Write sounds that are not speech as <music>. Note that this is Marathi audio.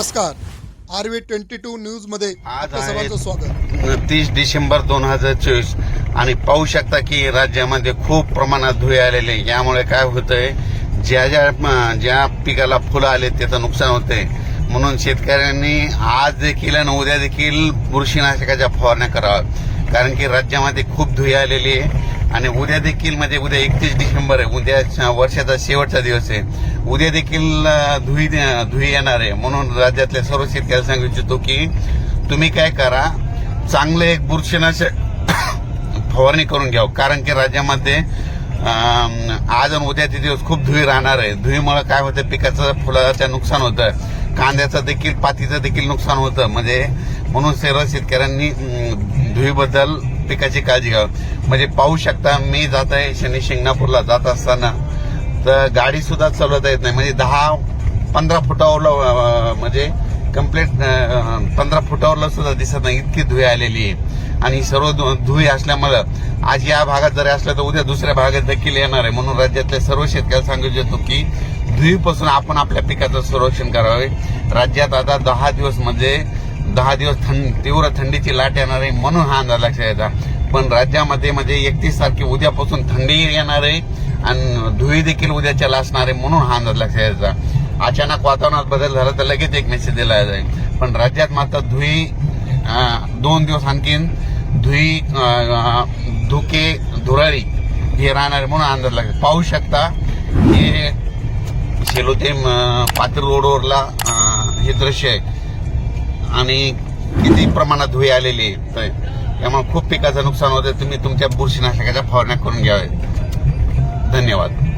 नमस्कार. आर व्ही ट्वेंटी टू न्यूजमध्ये आज आपल्या आहे- सर्वांचं स्वागत. तीस डिसेंबर दोन हजार चोवीस. आणि पाहू शकता की राज्यामध्ये खूप प्रमाणात धुळे आलेले आहे. यामुळे काय होतंय ज्या ज्या ज्या पिकाला फुलं आले त्याचं नुकसान होतंय. म्हणून शेतकऱ्यांनी आज देखील आणि उद्या देखील बुरशीनाशकाच्या फवारण्या कराव्या कारण की राज्यामध्ये खूप धुळे आलेली आहे. आणि उद्या देखील म्हणजे उद्या एकतीस डिसेंबर आहे. उद्या वर्षाचा शेवटचा दिवस आहे. उद्या देखील धुई धुई येणार आहे. म्हणून राज्यातल्या सर्व शेतकऱ्याला सांगू इच्छितो की तुम्ही काय करा चांगलं एक बुरशीनाशक <coughs> फवारणी करून घ्यावं कारण की राज्यामध्ये आज आणि उद्याचे दिवस खूप धुई राहणार आहे. धुईमुळे काय होतं पिकाचं फुलाचं नुकसान होतं. कांद्याचं देखील पातीचं देखील नुकसान होतं. म्हणजे म्हणून सर्व शेतकऱ्यांनी धुईबद्दल पिकाची काळजी घ्यावी. म्हणजे पाहू शकता मी जात आहे शनी शिंगणापूरला जात असताना तर गाडी सुद्धा चालवता येत नाही. म्हणजे दहा पंधरा फुटावरला म्हणजे कंप्लीट पंधरा फुटावरला सुद्धा दिसत नाही. इतकी धुळे आलेली आहे. आणि सर्व धु- धुळे असल्यामुळं आज या भागात जरी असलं तर उद्या दुसऱ्या भागात देखील येणार आहे. म्हणून राज्यातल्या सर्व शेतकऱ्याला सांगू इच्छितो की धुळीपासून आपण आपल्या पिकाचं संरक्षण करावे. राज्यात आता दहा दिवस म्हणजे दहा दिवस थंड तीव्र थंडीची लाट येणार आहे म्हणून हा अंदाज लक्षात यायचा पण राज्यामध्ये म्हणजे एकतीस तारखे उद्यापासून थंडी येणार आहे आणि धुळी देखील उद्याच्याला असणार आहे म्हणून हा अंदाज लक्षात यायचा अचानक वातावरणात बदल झाला तर लगेच एक मेसेज दिला जाईल. पण राज्यात मात्र धुई दोन दिवस आणखीन धुई धुके धुराळी हे राहणार म्हणून अंदाज लागेल पाहू शकता हे शेलो ते अं, पात्र रोडवरला हे दृश्य आहे. आणि किती प्रमाणात धुळे आलेली तर त्यामुळे खूप पिकाचं नुकसान होतं तुम्ही तुमच्या बुरशीनाशकाच्या फवारण्या करून घ्याव्यात. धन्यवाद.